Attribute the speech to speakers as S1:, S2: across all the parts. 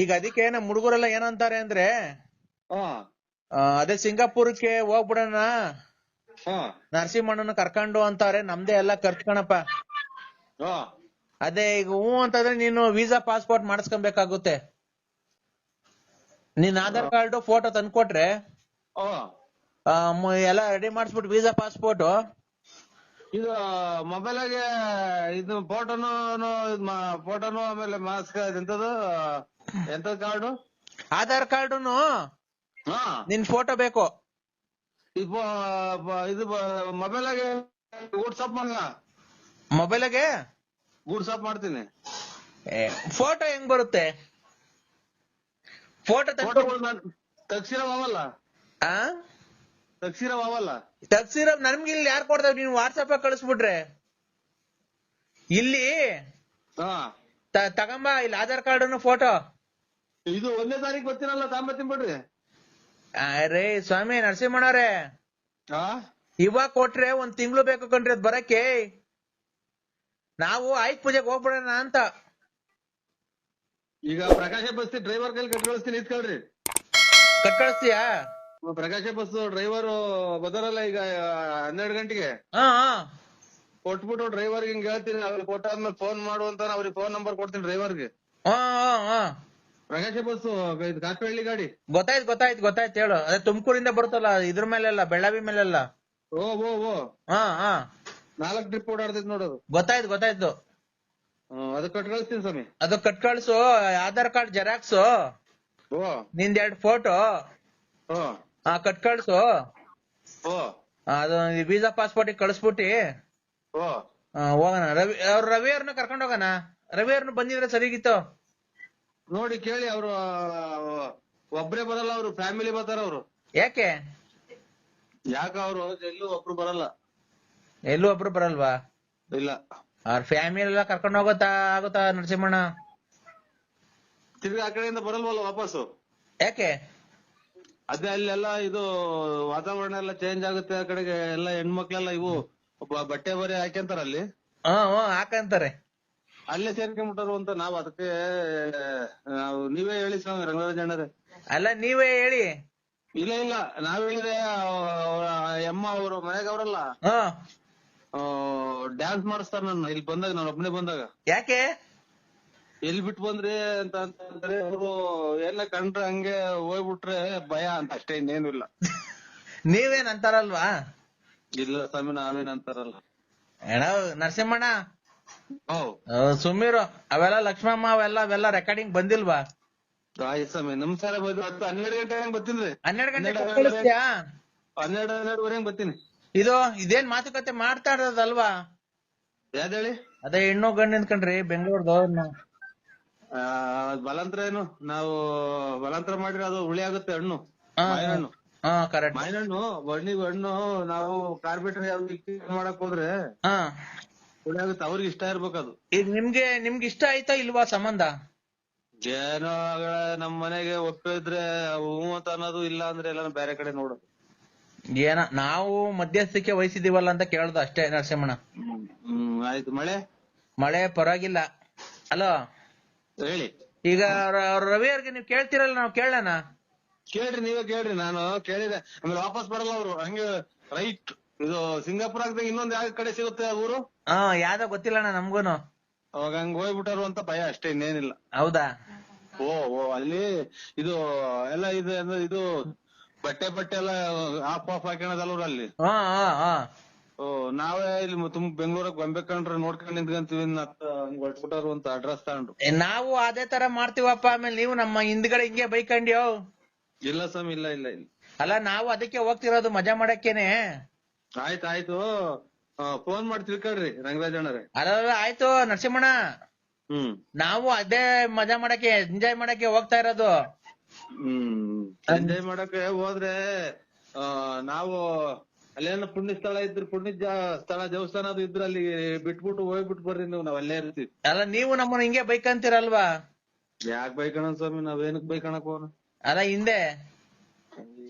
S1: ಈಗ ಅದಕ್ಕೆ ನಮ್ಮ ಹುಡುಗರೆಲ್ಲ ಏನಂತಾರೆ ಅಂದ್ರೆ ಅದೇ ಸಿಂಗಾಪುರಕ್ಕೆ ಹೋಗ್ಬಿಡೋಣ. ನರಸಿಂಹಣ್ಣನ ಕರ್ಕೊಂಡು ಅಂತಾರೆ. ನಮ್ದೇ ಎಲ್ಲ ಖರ್ಚು ಕಣಪ್ಪ ಅದೇ ಈಗ ಹ್ಞೂ ಅಂತಂದ್ರೆ ನೀನು ವೀಸಾ ಪಾಸ್ಪೋರ್ಟ್ ಮಾಡಿಸ್ಕೊಬೇಕಾಗುತ್ತೆ. ನಿನ್ ಆಧಾರ್ ಕಾರ್ಡ್ ಫೋಟೋ ತಂದ್ಕೊಟ್ರೆ ಎಲ್ಲ ರೆಡಿ ಮಾಡಿಸ್ಬಿಟ್ಟು ವೀಸಾ ಪಾಸ್ಪೋರ್ಟ್.
S2: ಇದು ಮೊಬೈಲಾಗೆ ಇದು ಫೋಟೋನು ಫೋಟೋನು ಆಮೇಲೆ ಮಾಸ್ಕ್ ಎಂತದು? ಎಂತದ್ ಕಾರ್ಡು?
S1: ಆಧಾರ್ ಕಾರ್ಡುನು?
S2: ಹಾ.
S1: ನಿನ್ ಫೋಟೋ ಬೇಕು.
S2: ಇದು ಇದು ಮೊಬೈಲಾಗೆ ವಾಟ್ಸಪ್ ಮಾಡಲ್ಲ
S1: ಮೊಬೈಲಾಗೆ
S2: ವಾಟ್ಸಪ್ ಮಾಡ್ತೀನಿ.
S1: ಫೋಟೋ ಹೆಂಗ್ ಬರುತ್ತೆ? ಫೋಟೋ
S2: ಫೋಟೋಗಳು ನಾನು ತಕ್ಷಣ
S1: ಆ?
S2: ತಗ್ಸಿರವಲ್ಲ
S1: ನಮ್ಗೆ ಇಲ್ಲಿ ಯಾರು ಕೊಡ್ತಾರೆ ನೀನು ವಾಟ್ಸಪ್ ಕಳಿಸ್ಬಿಟ್ರೆ. ಇಲ್ಲಿ ತಗಂಬ ಇಲ್ಲಿ ಆಧಾರ್ ಕಾರ್ಡ್ ಫೋಟೋ
S2: ಇದು ಒಂದೇ ತಾರೀಕು ಗೊತ್ತಿರಲ್ಲ ತಾಂಬತ್ತೀನಿ ಬಿಡ್ರಿ
S1: ಅರೇ ಸ್ವಾಮಿ ನರಸಿಂಹಣ್ಣವ್ರೆ. ಇವಾಗ ಕೊಟ್ರೆ ಒಂದ್ ತಿಂಗಳು ಬೇಕು ಕಣ್ರಿ ಅದ್ ಬರಕ್ಕೆ. ನಾವು ಆಯ್ತ್ ಪೂಜೆಗೆ ಹೋಗ್ಬಿಡೋಣ ಅಂತ.
S2: ಈಗ ಪ್ರಕಾಶ ಬಸ್ ಡ್ರೈವರ್ ಕೈಲಿ ಕಟ್ ಕಳಿಸ್ತೀನಿ ಕಳ್ರಿ
S1: ಕಟ್ ಕಳಿಸ್ತೀಯಾ?
S2: ಪ್ರಕಾಶ ಬಸ್ ಡ್ರೈವರ್ ಬದರಲ್ಲ ಈಗ ಹನ್ನೆರಡು ಗಂಟೆಗೆ?
S1: ಹಾ ಹಾ.
S2: ಕೊಟ್ಬಿಟ್ಟು ಡ್ರೈವರ್ಗೆ ಹಿಂಗ್ ಹೇಳ್ತೀನಿ ಅವ್ರಿಗೆ ಕೊಟ್ಟಾದ್ಮೇಲೆ ಫೋನ್ ಮಾಡು ಅಂತ ಅವ್ರಿಗೆ ಫೋನ್ ನಂಬರ್ ಕೊಡ್ತೀನಿ ಡ್ರೈವರ್ಗೆ
S1: ಹಾ ಹಾ ಹಾ.
S2: ಪ್ರಕಾಶ ಬಸ್ ಇದು ಗಾಡಿ?
S1: ಗೊತ್ತಾಯ್ತು ಗೊತ್ತಾಯ್ತು ಗೊತ್ತಾಯ್ತು ಹೇಳು. ಅದೇ ತುಮಕೂರಿಂದ ಬರುತ್ತಲ್ಲ ಇದ್ರ ಮೇಲೆಲ್ಲ ಬೆಳ್ಳಾವಿ ಮೇಲೆಲ್ಲ.
S2: ಓ ಓ ಓ.
S1: ಹಾ ಹಾ.
S2: ನಾಲ್ಕು ಟ್ರಿಪ್ ಓಡಾಡ್ತೈತಿ ನೋಡೋದು
S1: ಗೊತ್ತಾಯ್ತು ಗೊತ್ತಾಯ್ತು.
S2: ಅದು ಕಟ್ ಕಳಿಸ್ತೀನಿ ಸ್ವಾಮಿ.
S1: ಅದು ಕಟ್ ಕಳ್ಸು ಆಧಾರ್ ಕಾರ್ಡ್ ಜೆರಾಕ್ಸ್.
S2: ಓ.
S1: ನಿಂದ್ ಎರಡ್ ಫೋಟೋ
S2: ಓ.
S1: ಆ ಕಟ್ ಕಳ್ಸು.
S2: ಓ.
S1: ಅದು ವೀಸಾ ಪಾಸ್ಪೋರ್ಟ್ ಕಳಿಸ್ಬಿಟ್ಟಿ.
S2: ಓ.
S1: ಹೋಗೋಣ. ರವಿ ಅವ್ರ ರವಿ ಅವ್ರನ್ನ ಕರ್ಕೊಂಡ್ ಹೋಗೋಣ. ರವಿ ಅವ್ರನ್ನ ಬಂದಿದ್ರೆ ಸರಿಗಿತ್ತು.
S2: ನೋಡಿ ಕೇಳಿ ಅವರು ಒಬ್ರೇ ಬರಲ್ಲ ಅವರು ಫ್ಯಾಮಿಲಿ ಬರ್ತಾರ ಅವರು.
S1: ಯಾಕೆ?
S2: ಯಾಕ ಅವರು? ಎಲ್ಲೂ ಒಬ್ರು ಬರಲ್ಲ.
S1: ಎಲ್ಲೂ ಒಬ್ರು ಬರಲ್ವಾ?
S2: ಇಲ್ಲ.
S1: ಅವ್ರ ಫ್ಯಾಮಿಲಿ ಎಲ್ಲ ಕರ್ಕೊಂಡು ಹೋಗುತ್ತಾ ಆಗುತ್ತಾ ನರಸಿಂಹಣ್ಣ?
S2: ತಿರ್ಗಿ ಆ ಕಡೆಯಿಂದ ಬರಲ್ವಲ್ಲ ವಾಪಸ್
S1: ಯಾಕೆ?
S2: ಅದೇ ಅಲ್ಲೆಲ್ಲ ಇದು ವಾತಾವರಣ ಎಲ್ಲ ಚೇಂಜ್ ಆಗುತ್ತೆ ಆ ಕಡೆಗೆ ಎಲ್ಲ ಹೆಣ್ಮಕ್ಳೆಲ್ಲ ಇವು ಬ- ಬಟ್ಟೆ ಬರೆ ಹಾಕ್ಯಂತಾರ ಅಲ್ಲಿ.
S1: ಹಾ ಹಾಕಂತಾರೆ.
S2: ಅಲ್ಲೇ ಸೇರ್ಕೊಂಡ್ಬಿಟ್ಟರು ಅಂತ ನಾವ್ ಅದಕ್ಕೆ ನಾವು ನೀವೇ ಹೇಳಿ ಸ್ವಾಮಿ ರಂಗರಾಜ್ ಅಣ್ಣರೇ.
S1: ಅಲ್ಲ ನೀವೇ ಹೇಳಿ.
S2: ಇಲ್ಲ ಇಲ್ಲ ನಾವ್ ಹೇಳಿದ್ರೆ ಎಮ್ಮ ಅವರು ಮನೆಗೆ ಅವರಲ್ಲ.
S1: ಹ್ಮ್
S2: ಡ್ಯಾನ್ಸ್ ಮಾಡಿಸ್ತಾರ ನನ್ನ ಇಲ್ಲಿ ಬಂದಾಗ ನಾನು ಒಬ್ಬನೇ ಬಂದಾಗ.
S1: ಯಾಕೆ?
S2: ಎಲ್ಲಿ ಬಿಟ್ ಬಂದ್ರಿ ಅಂತ ಅಂತಂದ್ರೆ ಅವರು ಎಲ್ಲ ಕಂಡ್ರ ಹಂಗೆ ಹೋಗ್ಬಿಟ್ರೆ ಭಯ ಅಂತ ಅಷ್ಟೇ ಇನ್ನೇನು ಇಲ್ಲ.
S1: ನೀವೇನ್ ಅಂತಾರಲ್ವಾ?
S2: ಇಲ್ಲ ಸ್ವಾಮಿ ನಾವೇನ್ ಅಂತಾರಲ್ಲ.
S1: ಏನ ನರಸಿಂಹಣ್ಣ? ಆ, ಅವೆಲ್ಲ ಲಕ್ಷ್ಮಮ್ಮ ಅವೆಲ್ಲ ಅವೆಲ್ಲ ರೆಕಾರ್ಡಿಂಗ್ ಬಂದಿಲ್ವಾ?
S2: ಆಯ್ತು ಸ್ವಾಮಿ ಬಂದು ಹತ್ತು ಹನ್ನೆರಡು ಗಂಟೆ ಹಂಗ್ ಬರ್ತೀನಿ
S1: ಹನ್ನೆರಡು ಗಂಟೆ
S2: ಹನ್ನೆರಡು ಹನ್ನೆರಡುವರೆ ಬರ್ತೀನಿ.
S1: ಇದು ಇದೇನ್ ಮಾತುಕತೆ ಮಾಡ್ತಾ ಇರೋದಲ್ವಾ?
S2: ಯಾವ್ದು ಹೇಳಿ?
S1: ಅದೇ ಹೆಣ್ಣು ಗಂಡು ನಿಂತ್ಕೊಂಡ್ರಿ ಬೆಂಗಳೂರ್ದು
S2: ಆ, ಬಲಾಂತ್ರ ಏನು? ನಾವು ಬಲಾಂತ್ರ ಮಾಡಿದ್ರೆ ಅದು ಹುಳಿ ಆಗುತ್ತೆ ಹಣ್ಣು
S1: ಹಾ,
S2: ಮಾವಿನಹಣ್ಣು.
S1: ಹಾ ಕರೆಕ್ಟ್
S2: ಮಾವಿನಹಣ್ಣು ಬಣ್ಣಿ ಹಣ್ಣು ನಾವು ಕಾರ್ಬಿಟ್ರೆ ಮಾಡಕ್ ಹೋದ್ರೆ
S1: ಹಾ.
S2: ಹುಳಿ ಆಗುತ್ತೆ. ಅವ್ರಿಗೆ ಇಷ್ಟ ಇರ್ಬೇಕು ಅದು
S1: ಈಗ ನಿಮ್ಗೆ ನಿಮ್ಗೆ ಇಷ್ಟ ಆಯ್ತಾ ಇಲ್ವಾ ಸಂಬಂಧ?
S2: ಏನೋ ನಮ್ ಮನೆಗೆ ಒಪ್ಪಿದ್ರೆ ಹೂ ಅಂತ ಅನ್ನೋದು ಇಲ್ಲ ಅಂದ್ರೆ ಎಲ್ಲ ಬೇರೆ ಕಡೆ ನೋಡು.
S1: ಏನ ನಾವು ಮಧ್ಯಸ್ಥಿಕೆ ವಹಿಸಿದೀವಲ್ಲ ಅಂತ ಕೇಳ್ದು ಅಷ್ಟೇ ನರಸಿಂಹಣ್ಣ.
S2: ಹ್ಮ್ ಆಯ್ತು. ಮಳೆ?
S1: ಮಳೆ ಪರವಾಗಿಲ್ಲ. ಅಲೋ?
S2: ಹೇಳಿ.
S1: ಈಗ ರವಿ ಅವ್ರಿಗೆ ನೀವು ಕೇಳ್ತಿರಲ್ಲ ನಾವು ಕೇಳೋಣ.
S2: ಕೇಳ್ರಿ ನೀವೇ ಕೇಳ್ರಿ ನಾನು ಕೇಳಿದೆ. ಆಮೇಲೆ ವಾಪಸ್ ಬರಲ್ಲ ಅವರು. ಹಂಗೆ ರೈಟ್ ಇದು ಸಿಂಗಾಪುರ್ ಆಗ್ದಾಗ ಇನ್ನೊಂದ್ ಯಾವ ಕಡೆ ಸಿಗುತ್ತೆ ಆ ಊರು?
S1: ಹಾ ಯಾವ್ದೋ ಗೊತ್ತಿಲ್ಲಣ್ಣ ನಮ್ಗೂನು.
S2: ಅವಾಗ ಹಂಗ ಹೋಗ್ಬಿಟ್ಟಾರು ಅಂತ ಭಯ ಅಷ್ಟೇ ಇನ್ನೇನಿಲ್ಲ.
S1: ಹೌದಾ?
S2: ಓ ಓ ಅಲ್ಲಿ ಇದು ಎಲ್ಲ ಇದು ಇದು ಬಟ್ಟೆ ಬಟ್ಟೆ ಎಲ್ಲ ಆಫ್ ಆಫ್ ಹಾಕೋಣದಲ್ವ್ರ ಅಲ್ಲಿ
S1: ಹಾ ಹಾ ಹಾ.
S2: ಓ ನಾವೇ ಇಲ್ಲಿ ತುಂಬ ಬೆಂಗಳೂರಾಗ ಬಂಬೇಕಂಡ್ರೆ ನೋಡ್ಕೊಂಡ್ ನಿಂತ್ಕೊಂತೀವಿ ಹಂಗ್ ಹೊಟ್ಬಿಟ್ಟಾರು ಅಂತ ಅಡ್ರೆಸ್ ತಗೊಂಡ್ರು
S1: ಏ, ನಾವು ಅದೇ ತರ ಮಾಡ್ತೀವಪ್ಪ ಆಮೇಲೆ ನೀವು ನಮ್ಮ ಹಿಂದ್ಗಡೆ ಹಿಂಗೆ ಬೈಕಂಡ್ಯೋ?
S2: ಇಲ್ಲ ಸ್ವಾಮಿ ಇಲ್ಲ ಇಲ್ಲ ಇಲ್ಲ.
S1: ಅಲ್ಲ ನಾವು ಅದಕ್ಕೆ ಹೋಗ್ತಿರೋದು ಮಜಾ ಮಾಡಕ್ಕೇನೆ.
S2: ಆಯ್ತು ಆಯ್ತು. ಫೋನ್ ಮಾಡಿ ತಿಳ್ಕೊಳ್ರಿ ರಂಗರಾಜ್ ಅಣ್ಣರೇ.
S1: ಅಲ್ಲ ಆಯ್ತು ನರಸಿಂಹಣ್ಣ.
S2: ಹ್ಮ್.
S1: ನಾವು ಅದೇ ಮಜಾ ಮಾಡಕ್ಕೆ ಎಂಜಾಯ್ ಮಾಡಕ್ಕೆ ಹೋಗ್ತಾ ಇರೋದು.
S2: ಹ್ಮ್. ಎಂಜಾಯ್ ಮಾಡಕ್ಕೆ ಹೋದ್ರೆ ಆ, ನಾವು ಅಲ್ಲೇನೋ ಪುಣ್ಯ ಸ್ಥಳ ಇದ್ರೆ ಪುಣ್ಯ ಸ್ಥಳ ದೇವಸ್ಥಾನ ಅದು ಇದ್ರೆ ಅಲ್ಲಿ ಬಿಟ್ಬಿಟ್ಟು ಹೋಗ್ಬಿಟ್ಟು ಬರ್ರಿ ನೀವು ನಾವ್ ಅಲ್ಲೇ ಇರ್ತೀವಿ.
S1: ಅಲ್ಲ ನೀವು ನಮ್ಮನ್ನ ಹಿಂಗೆ ಬೈಕಂತೀರಲ್ವಾ
S2: ಯಾಕ್ ಬೈಕಣ ಸ್ವಾಮಿ ನಾವೇನಕ್ ಬೈಕಣಕ್ ಹೋಗೋಣ
S1: ಅಲ್ಲ ಹಿಂದೆ?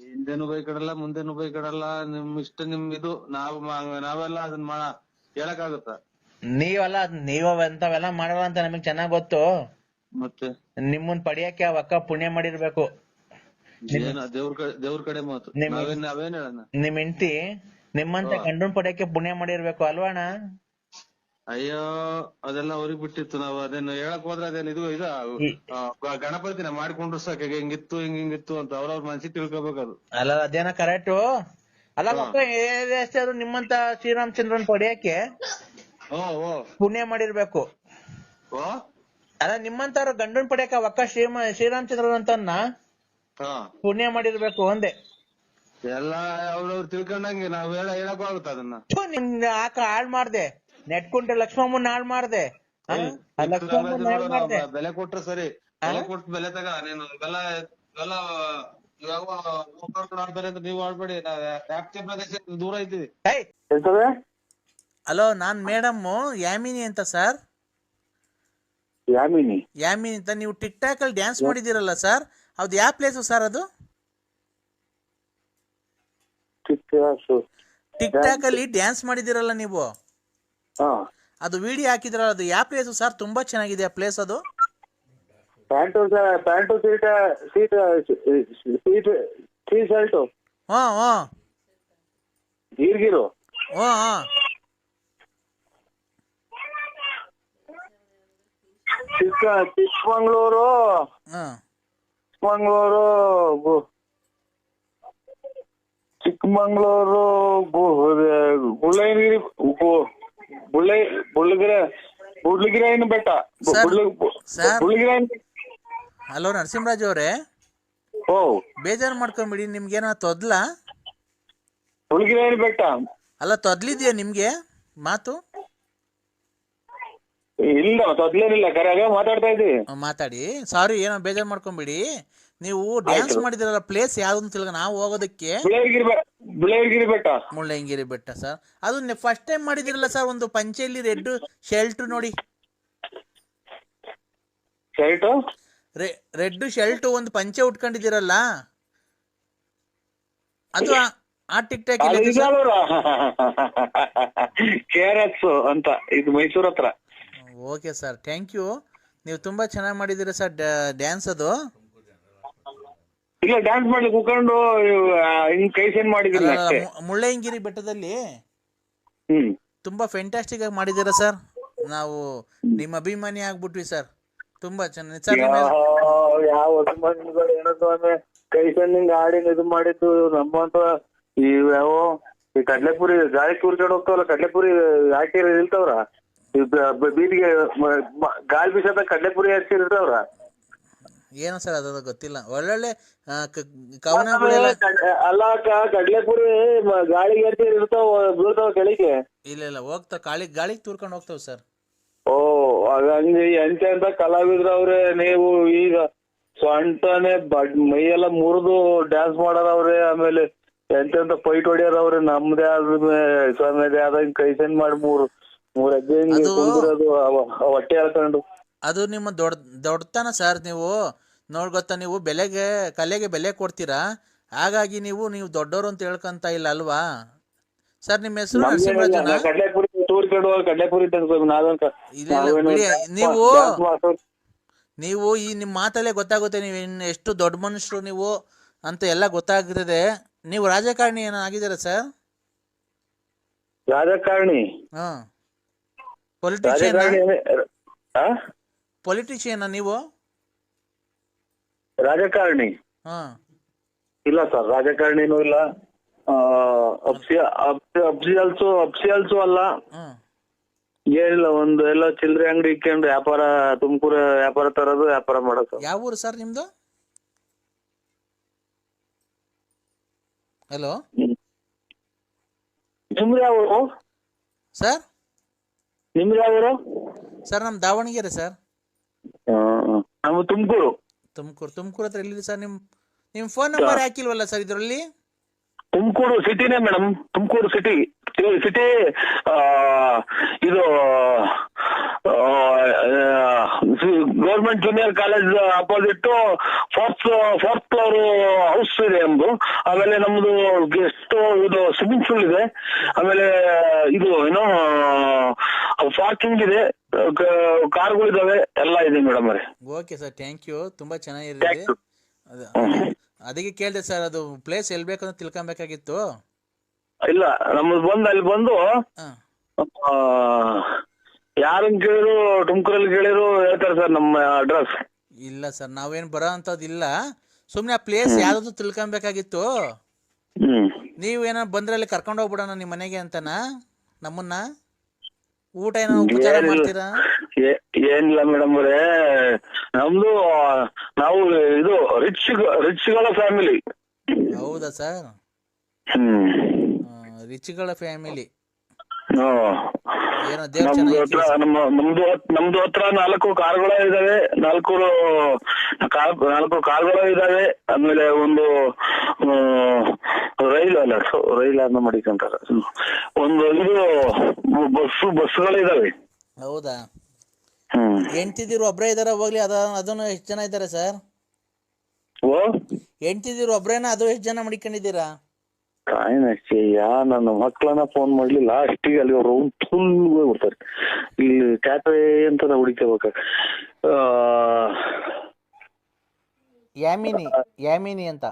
S2: ಹಿಂದೆನು ಬೈಕಡಲ್ಲ ಮುಂದೆನು ಬೈಕಡಲ್ಲ ನಿಮ್ ಇಷ್ಟ ನಿಮ್ ಇದು ನಾವ್ ನಾವೆಲ್ಲ ಅದನ್ನ ಮಾಡ ಹೇಳಕ್ ಆಗುತ್ತ
S1: ನೀವಲ್ಲ ನೀವ ಅಂತವೆಲ್ಲ ಮಾಡಲ್ಲ ಅಂತ ನಮಗ್ ಚೆನ್ನಾಗ್ ಗೊತ್ತು.
S2: ಮತ್ತೆ?
S1: ನಿಮ್ಮನ್ ಪಡಿಯಕ್ಕೆ ಅವಕ್ಕ ಅಕ್ಕ ಪುಣ್ಯ ಮಾಡಿರ್ಬೇಕು.
S2: ದೇವ್ರ ಕಡೆ ಮಾತು?
S1: ನಿಮ್-
S2: ನಾವೇನ್ ನಾವೇನ್ ಹೇಳಣ
S1: ನಿಮ್ ಹೆಂಡತಿ ನಿಮ್ಮಂತ. ಗಂಡನ್ ಪಡೆಯಕ್ಕೆ ಪುಣ್ಯ ಮಾಡಿರ್ಬೇಕು ಅಲ್ವಾ ಅಣ್ಣ?
S2: ಅಯ್ಯೋ ಅದೆಲ್ಲ ಅವ್ರಿಗೆ ಬಿಟ್ಟಿತ್ತು ನಾವು. ಅದನ್ನ ಹೇಳಕ್ ಹೋದ್ರೆ ಅದೇನ್ ಇದು ಇದ ಗಣಪತಿನ ಮಾಡ್ಕೊಂಡ್ರು ಸಾಕ. ಹಿಂಗಿತ್ತು ಹಿಂಗ್ ಹಿಂಗಿತ್ತು ಅಂತ ಅವ್ರವ್ರ ಮನ್ಸಿಗೆ ತಿಳ್ಕೊಬೇಕದು
S1: ಅಲ್ಲ ಅದೇನ ಕರೆಕ್ಟ್ ಅಲ್ಲ ಎಷ್ಟೇ ಆದ್ರೂ ನಿಮ್ಮಂತ ಶ್ರೀರಾಮಚಂದ್ರನ್ ಪಡೆಯಕ್ಕೆ
S2: ಓ ಓ
S1: ಪುಣ್ಯ ಮಾಡಿರ್ಬೇಕು.
S2: ಓ
S1: ಅಲ್ಲ ನಿಮ್ಮಂತ ಗಂಡನ್ ಪಡೆಯಕ ಒಕ್ಕ ಶ್ರೀಮ ಶ್ರೀರಾಮಚಂದ್ರನ್ ಅಂತನ್ನ ಪುಣ್ಯ ಮಾಡಿರ್ಬೇಕು ಒಂದೇ.
S2: ಎಲ್ಲ ಅವ್ರವ್ರು ತಿಳ್ಕೊಂಡಂಗೆ ನಾವ್ ಹೇಳ ಹೇಳಕ್ ಆಗುತ್ತ ಅದನ್ನ?
S1: ಥು, ನಿನ್ ಆಕ ಹಾಳ್ ಮಾಡ್ದೆ. ನೆಟ್ಕೊಂಡ್ರೆ ಲಕ್ಷ್ಮಮ್ಮನ್ ಹಾಳ್ ಮಾಡ್ದೆ. ಆ? ಆ ಲಕ್ಷ್ಮಮ್ಮನ್ ಹಾಳ್ ಮಾಡ್ದೆ.
S2: ಬೆಲೆ ಕೊಟ್ರೆ ಸರಿ? ಬೆಲೆ ಕೊಟ್ಟು ಬೆಲೆ ತಗ ನೀನು ಬೆಲ್ಲ ಬೆಲ್ಲ ಇವಾಗ ಹೋಗ್ಕೊಂಡು ಆಡ್ತಾರೆ ಅಂತ ನೀವು ಆಡ್ಬೇಡಿ ನಾವ್ ವ್ಯಾಪ್ತಿ ಪ್ರದೇಶ ದೂರ ಐತಿ
S1: ಹೇ ಹಲೋ ನಾನ್ ಮೇಡಮ್ ಯಾಮಿನಿ ಅಂತ ಸರ್.
S3: ಯಾಮಿನಿ?
S1: ಯಾಮಿನಿ ಅಂತ ನೀವು ಟಿಕ್ ಟಾಕ್ ಅಲ್ಲಿ ಡ್ಯಾನ್ಸ್ ಮಾಡಿದಿರಲ್ಲ ಸರ್. ಅದು ಯಾವ ಪ್ಲೇಸು ಸರ್ ಅದು? ಟಿಕ್ ಟಾಕ್ ಅಲ್ಲಿ ಡ್ಯಾನ್ಸ್ ಮಾಡಿದಿರಲ್ಲ ನೀವು?
S3: ಹಾ.
S1: ಅದು ವಿಡಿಯೋ ಹಾಕಿದ್ರಲ್ಲ ಅದು ಯಾವ ಪ್ಲೇಸು ಸರ್ ತುಂಬಾ ಚೆನ್ನಾಗಿದೆ ಆ ಪ್ಲೇಸ್ ಅದು?
S3: Pant pant seat seat seat T shirt
S1: ಹಾ ಹಾ.
S3: ಗೀರ್ಗಿರು.
S1: ಹ್ಞೂ ಹಾ.
S3: ಚಿಕ್ಕ ಚಿಕ್ಕಮಂಗ್ಳೂರು.
S1: ಹ್ಞೂ
S3: ಚಿಕ್ಕಮಂಗ್ಳೂರು ಚಿಕ್ಕಮಂಗ್ಳೂರು ಗುಳ್ಳಗಿರಿ ಗುಳ್ಳೆ ಗು- ಬುಳ್ಳೆ ಬುಳ್ಳಿಗಿರ ಬುಳ್ಳಿಗಿರಾಯನ ಬೆಟ್ಟ?
S1: ಸರ್, ಹಲೋ ನರಸಿಂಹರಾಜ್ ಅವರೇ.
S3: ಓ
S1: ಬೇಜಾರು ಮಾಡ್ಕೊಂಬಿಡಿ ನಿಮ್ಗೇನೋ ತೊದ್ಲಾ?
S3: ಬುಳ್ಳಿಗಿರಾಯನ ಬೆಟ್ಟ?
S1: ಅಲ್ಲ ತೊದ್ಲಿದ್ಯಾ ನಿಮ್ಗೆ ಮಾತು?
S3: ಇಲ್ಲ ತೊದ್ಲೇನಿಲ್ಲ. ಕರೆಯಾಗ ಮಾತಾಡ್ತಾ ಇದ್ದೀವಿ.
S1: ಮಾತಾಡಿ. ಸಾರಿ ಏನೋ ಬೇಜಾರು ಮಾಡ್ಕೊಂಬಿಡಿ. ನೀವು ಡ್ಯಾನ್ಸ್ ಮಾಡಿದಿರಲ್ಲ ಪ್ಲೇಸ್ ಯಾವ್ದು ತಿಳ್ಕ ನಾವು ಹೋಗೋದಕ್ಕೆ
S3: ಮುಳ್ಳಯ್ಯಂಗಿರಿ ಬೆಟ್ಟ
S1: ಮುಳ್ಳಯ್ಯನಗಿರಿ ಬೆಟ್ಟ ಸರ್. ಅದು ಫಸ್ಟ್ ಟೈಮ್ ಮಾಡಿದಿರಲ್ಲ ಸರ್ ಒಂದು ಪಂಚೆಯಲ್ಲಿ ರೆಡ್ ಶೆಲ್ಟ್ ನೋಡಿ.
S3: ಶರ್ಟ್?
S1: ರೆಡ್ ಶೆಲ್ಟ್ ಒಂದು ಪಂಚೆ ಉಟ್ಕೊಂಡಿದ್ದೀರಲ್ಲ? ಅದು ಆ- TikTok
S3: K R S ಅಂತ ಇದು ಮೈಸೂರ್ ಹತ್ರ.
S1: ಓಕೆ ಸರ್ ಥ್ಯಾಂಕ್ ಯು ನೀವು ತುಂಬಾ ಚೆನ್ನಾಗಿ ಮಾಡಿದ್ದೀರಾ ಸರ್ ಡ್ಯಾನ್ಸ್ ಅದು.
S3: ಇಲ್ಲ ಡ್ಯಾನ್ಸ್ ಮಾಡಿ ಕುಕೊಂಡು ಹಿಂಗ್ ಕೈ ಸೆಂಡ್ ಮಾಡಿದಿಲ್ಲ ಅಷ್ಟೇ.
S1: ಮುಳ್ಳಯ್ಯನಗಿರಿ ಬೆಟ್ಟದಲ್ಲಿ
S3: ಹ್ಮ್.
S1: ತುಂಬಾ ಫೆಂಟಾಸ್ಟಿಕ್ ಆಗಿ ಮಾಡಿದ್ದೀರಾ ಸರ್? ನಾವು ನಿಮ್ಮ ಅಭಿಮಾನಿ ಆಗ್ಬಿಟ್ವಿ ಸರ್. ತುಂಬಾ ಚೆನ್ನಾಗಿ ಸರ್ ನಿಮ್ಮ
S3: ಯಾವ ಅಭಿಮಾನಿಗಳು ಏನೋ ಸ್ವಾಮಿ ಕೈ ಆಡಿ ಇದು ಮಾಡಿದ್ದು ನಮ್ಮಂತ ಈ ಯಾವ ಈ ಕಡ್ಲೆಪುರಿ ಗಾಳಿ ಕೂರ್ಕೊಂಡು ಹೋಗ್ತಾವಲ್ಲ ಕಡ್ಲೆಪುರಿ ಹಾಕಿ ಇಲ್ತವ್ರ? ಬೀದಿಗೆ ಗಾಳಿ ಬೀಸದ ಕಡ್ಲೆಪುರಿ ಹಚ್ಚಿರ್ತಾವ್ರ
S1: ಏನು ಸರ್ ಅದು ಗೊತ್ತಿಲ್ಲ. ಒಳ್ಳೊಳ್ಳೆ ಕವನ ಕ- ಕವನಗಳೆಲ್ಲ
S3: ಅಲ್ಲ ಅಕ್ಕ ಕಡ್ಲೆಪುರಿ ಗಾಳಿ ಗಾಳಿಗೆ ಇರ್ತಾವ ಬೀಳ್ತಾವ ಕೆಳಗೆ?
S1: ಇಲ್ಲ ಇಲ್ಲ ಹೋಗ್ತಾವ ಗಾಳಿ ಗಾಳಿಗೆ ತೂರ್ಕೊಂಡು ಹೋಗ್ತಾವ ಸರ್.
S3: ಓ ಹಂಗೆ ಎಂತ ಎಂತ ಕಲಾವಿದ್ರ ಅವ್ರೆ ನೀವು ಈಗ ಸೊಂಟನೆ ಬಡ್ ಮೈಯೆಲ್ಲ ಮುರಿದು ಡ್ಯಾನ್ಸ್ ಮಾಡಾರವ್ರೆ ಆಮೇಲೆ ಎಂತೆಂತ ಫೈಟ್ ಹೊಡ್ಯಾರವ್ರೆ ನಮ್ದೇ ಆದ ಸ್ವಾಮಿದೇ ಆದ ಕೈ ಸೆಂಡ್ ಮಾಡಿ ಮೂರು ಮೂರ್ ಹೆಜ್ಜೆ ಹೊಟ್ಟೆ ಹೇಳ್ಕೊಂಡು
S1: ಅದು ನಿಮ್ಮ ದೊಡ್ಡ ದೊಡ್ಡತನ ಸರ್ ನೀವು. ನೋಡ್ ಗೊತ್ತಾ ನೀವು ಬೆಲೆಗೆ ಕಲೆಗೆ ಬೆಲೆ ಕೊಡ್ತೀರಾ? ಹಾಗಾಗಿ ನೀವು ನೀವು ದೊಡ್ಡವರು ಅಂತ ಹೇಳ್ಕೊಂತ ಇಲ್ಲ ಅಲ್ವಾ? ಸರ್ ನಿಮ್ಮ ಹೆಸರು ನರಸಿಂಹರಾಜನ? ನೀವು ನೀವು ಈ ನಿಮ್ಮ ಮಾತಲ್ಲೇ ಗೊತ್ತಾಗುತ್ತೆ ನೀವು ಇನ್ನು ಎಷ್ಟು ದೊಡ್ಡ ಮನುಷ್ಯರು ನೀವು ಅಂತ ಎಲ್ಲ ಗೊತ್ತಾಗ್ತದೆ. ನೀವು ರಾಜಕಾರಣಿ ಏನೋ ಆಗಿದ್ದೀರಾ ಸರ್?
S3: ರಾಜಕಾರಣಿ?
S1: ಹಾ. ಪೊಲಿಟಿಷಿಯನ್? ಪೊಲಿಟಿಷಿಯನ್ ನೀವು?
S3: ರಾಜಕಾರಣಿ. ಇಲ್ಲ ಸರ್ ರಾಜಕಾರಣಿನೂ ಇಲ್ಲ. ಅಬ್ಸಿ ಅಬ್ಸಿಯಲ್ಸು ಅಬ್ಸಿಯಲ್ಸು ಅಲ್ಲ.
S1: ಹ್ಮ್
S3: ಏನಿಲ್ಲ ಒಂದು ಎಲ್ಲ ಚಿಲ್ಲರೆ ಅಂಗಡಿ ಇಕ್ಕೊಂಡು ವ್ಯಾಪಾರ ತುಮಕೂರು ವ್ಯಾಪಾರ ತರೋದು ವ್ಯಾಪಾರ ಮಾಡೋದು.
S1: ಯಾವ ಊರು ಸರ್ ನಿಮ್ದು? ಹಲೋ.
S3: ನಿಮ್ದು ಯಾವ ಊರು?
S1: ಸರ್?
S3: ನಿಮ್ದು ಯಾವ ಊರು?
S1: ಸರ್ ನಮ್ಮ ದಾವಣಗೆರೆ ಸರ್.
S3: ನಮ್ಮ ತುಮಕೂರು.
S1: ತುಮಕೂರು ತುಮಕೂರು ಹತ್ರ ಎಲ್ಲಿದೆ ಸರ್ ನಿಮ್ ನಿಮ್ ಫೋನ್ ನಂಬರ್ ಹಾಕಿಲ್ವಲ್ಲ ಸರ್ ಇದರಲ್ಲಿ?
S3: ತುಮಕೂರು ಸಿಟಿನೇ ಮೇಡಮ್ ತುಮಕೂರು ಸಿಟಿ ಸಿಟಿ ಇದು government junior college opposite fourth fourth floor house ಇದೆ ನಮ್ದು. ಆಮೇಲೆ ನಮ್ದು ಗೆಸ್ಟ್ ಇದು ಸ್ವಿಮ್ಮಿಂಗ್ ಪೂಲ್ ಇದೆ. ಆಮೇಲೆ ಇದು ಏನೋ ಪಾರ್ಕಿಂಗ್ ಇದೆ ಕಾರ್ಗಳಿದಾವೆ ಎಲ್ಲ ಇದೆ ಮೇಡಮ್ ಅವರೇ.
S1: ಓಕೆ ಸರ್ ಥ್ಯಾಂಕ್ ಯು ತುಂಬಾ ಚೆನ್ನಾಗಿದೆ ಅದಕ್ಕೆ ಕೇಳಿದೆ ಸರ್ ಅದು ಪ್ಲೇಸ್ ಎಲ್ಲಿ ಬೇಕಂತ ತಿಳ್ಕೊಬೇಕಾಗಿತ್ತು?
S3: ಇಲ್ಲ ನಮ್ಮದು ಬಂದು ಅಲ್ಲಿ ಬಂದು ಯಾರನ್ನ ಕೇಳಿದ್ರು ತುಮಕೂರಲ್ಲಿ ಕೇಳಿದ್ರು ಹೇಳ್ತಾರೆ ಸರ್ ನಮ್ಮ ಅಡ್ರೆಸ್
S1: ಇಲ್ಲ ಸರ್ ನಾವೇನು ಬರೋ ಅಂಥದ್ದಿಲ್ಲ. ಸುಮ್ಮನೆ ಆ ಪ್ಲೇಸ್ ಯಾವ್ದು ತಿಳ್ಕೊಬೇಕಾಗಿತ್ತು?
S3: ನೀವೇನ
S1: ನೀವು ಏನೋ ಬಂದ್ರೆ ಅಲ್ಲಿ ಕರ್ಕೊಂಡು ಹೋಗ್ಬಿಡೋಣ ನಿಮ್ಮ ಮನೆಗೆ ಅಂತನಾ ನಮ್ಮನ್ನ? ಊಟ ಏನೋ ಉಪಚಾರ
S3: ಏನಿಲ್ಲ.
S1: ಮಾಡ್ತೀರಾ?
S3: ಏ- ಏನಿಲ್ಲ ಮೇಡಮ್ ಅವರೇ. ನಮ್ದು ನಾವು ಇದು ರಿಚ್ ರಿಚ್ಗಳ ಫ್ಯಾಮಿಲಿ
S1: ಹೌದಾ ಸರ್?
S3: ಹ್ಮ್.
S1: ರಿಚ್ಗಳ ಫ್ಯಾಮಿಲಿ
S3: ಹ್ಮ್.
S1: ಏನೋ ದೇವ್ರು
S3: ನಮ್ದು
S1: ಚೆನ್ನಾಗಿ
S3: ಹತ್ರ ನಮ್ಮ ನಮ್ದು ಹತ್- ನಮ್ದು ಹತ್ರ ನಾಲ್ಕು ಕಾರ್ಗಳ ಇದಾವೆ. ನಾಲ್ಕು ಕಾರ್ ನಾಲ್ಕು ಕಾರ್ಗಳು ಇದಾವೆ. ಆಮೇಲೆ ಒಂದು ಆ, ರೈಲು ಅಲ್ಲ ರೈಲ್ ಅನ್ನ ಮಾಡಿಕೊಂತಾರ. ಒಂದು ಇದು ಬಸ್ಸು ಬಸ್ಗಳಿದಾವೆ
S1: ಹೌದಾ?
S3: ಎಂಟಿದಿರು
S1: ಹೆಂಡ್ತಿದಿರು ಒಬ್ಬರೇ ಇದಾರ ಹೋಗ್ಲಿ ಅದ ಅದನ್ನು ಎಷ್ಟು ಜನ ಇದ್ದಾರೆ ಸರ್?
S3: ಓ?
S1: ಹೆಂಡ್ತಿದಿರು ಒಬ್ರೇನ ಅದು ಎಷ್ಟು ಜನ ಮಡಿಕೊಂಡಿದ್ದೀರಾ?
S3: ಕಾಯಿನಷ್ಟೇಯ ನನ್ನ ಮಕ್ಕಳನ್ನ ಫೋನ್ ಮಾಡ್ಲಿಲ್ಲ ಅಷ್ಟಿಗೆ ಅಲ್ಲಿ ರೌಂಡ್ ಫುಲ್ ಹೋಗ್ಬಿಡ್ತಾರೆ. ಇಲ್ಲಿ ಕ್ಯಾಟ್ರೆ ಅಂತ ಹುಡುಕಬೇಕ
S1: ಯಾಮಿನಿ ಯಾಮಿನಿ ಅಂತ.